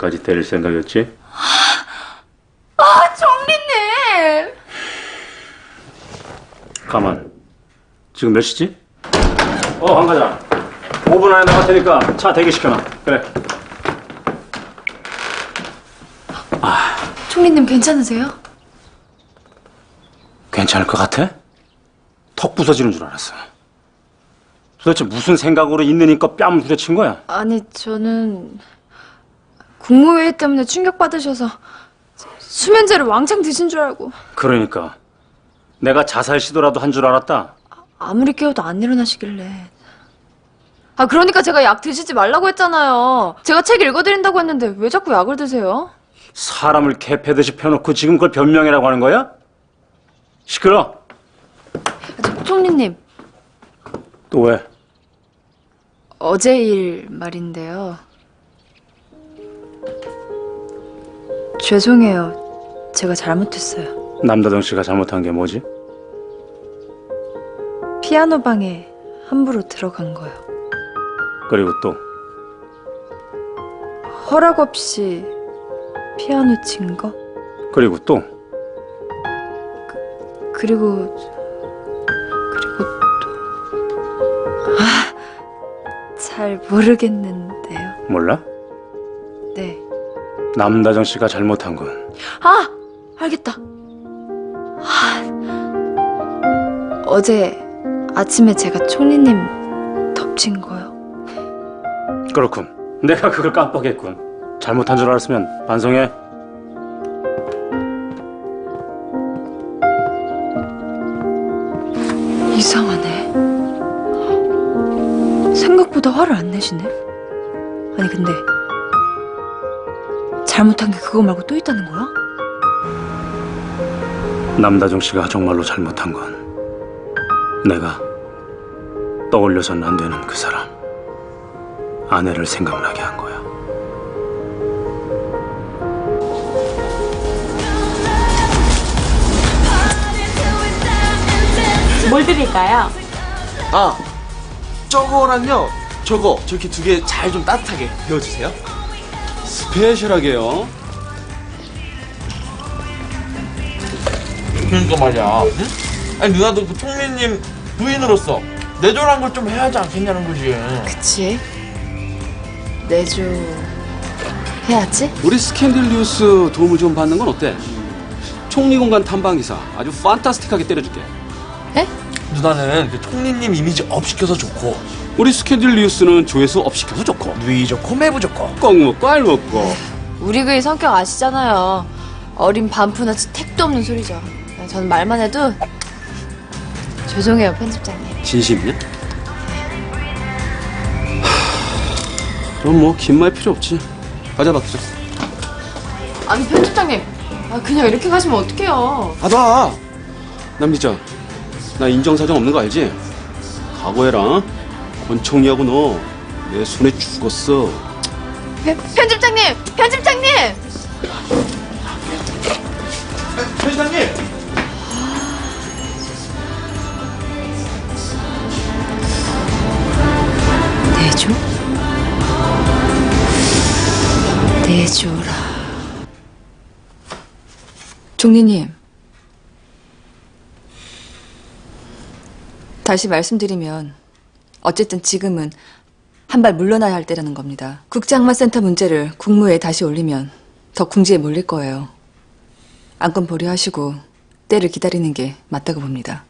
언제까지 때릴 생각이었지? 아, 총리님. 가만. 지금 몇 시지? 어, 한 과장. 5분 안에 나갈 테니까 차 대기시켜놔. 그래. 총리님 괜찮으세요? 괜찮을 것 같아? 턱 부서지는 줄 알았어. 도대체 무슨 생각으로 있는 힘껏 뺨을 후려친 거야? 아니 저는 국무회의 때문에 충격받으셔서 수면제를 왕창 드신 줄 알고 그러니까. 내가 자살 시도라도 한 줄 알았다. 아무리 깨워도 안 일어나시길래 아 그러니까 제가 약 드시지 말라고 했잖아요 제가 책 읽어드린다고 했는데 왜 자꾸 약을 드세요? 사람을 개패듯이 펴놓고 지금 그걸 변명이라고 하는 거야? 시끄러. 저, 총리님 또 왜? 어제 일 말인데요 죄송해요 제가 잘못했어요 남다정 씨가 잘못한 게 뭐지? 피아노 방에 함부로 들어간 거요 그리고 또 허락 없이 피아노 친 거? 그리고 또 그리고 그리고 또 아, 잘 모르겠는데요. 몰라? 네. 남다정 씨가 잘못한 건 아, 알겠다. 아, 어제 아침에 제가 총리님 덮친 거요. 그렇군. 내가 그걸 깜빡했군. 잘못한 줄 알았으면 반성해. 이상하네. 생각보다 화를 안 내시네. 아니 근데 잘못한 게 그거 말고 또 있다는 거야? 남다정 씨가 정말로 잘못한 건 내가 떠올려서는 안 되는 그 사람 아내를 생각나게 한 거야. 뭘 드릴까요? 아, 저거랑요. 저거 저렇게 두 개 잘 좀 따뜻하게 데워주세요. 스페셜하게요. 그러니까 말이야. 응? 아니 누나도 그 총리님 부인으로서 내조란 걸 좀 해야지 않겠냐는 거지. 그치. 내주 해야지. 우리 스캔들 뉴스 도움을 좀 받는 건 어때? 총리 공간 탐방 기사 아주 판타스틱하게 때려줄게. 에? 누나는 그 총리님 이미지 업 시켜서 좋고 우리 스캔들 뉴스는 조회수 업 시켜서 좋고 누이 좋고 매부 좋고. 껌 먹고 알 먹고. 우리 그의 성격 아시잖아요. 어린 반푼아치 택도 없는 소리죠. 저는 말만 해도 죄송해요 편집장님. 진심이냐? 그럼 뭐 긴 말 필요 없지. 가자 박수자. 아니 편집장님, 아, 그냥 이렇게 가시면 어떡해요? 받아. 남기자. 나 인정사정 없는 거 알지? 각오해라. 권총리하고 너 내 손에 죽었어. 편, 편집장님, 편집장님. 회장님. 내줘? 내줘라. 종리님. 다시 말씀드리면 어쨌든 지금은 한 발 물러나야 할 때라는 겁니다. 국장만 센터 문제를 국무회에 다시 올리면 더 궁지에 몰릴 거예요. 안건 보류하시고 때를 기다리는 게 맞다고 봅니다.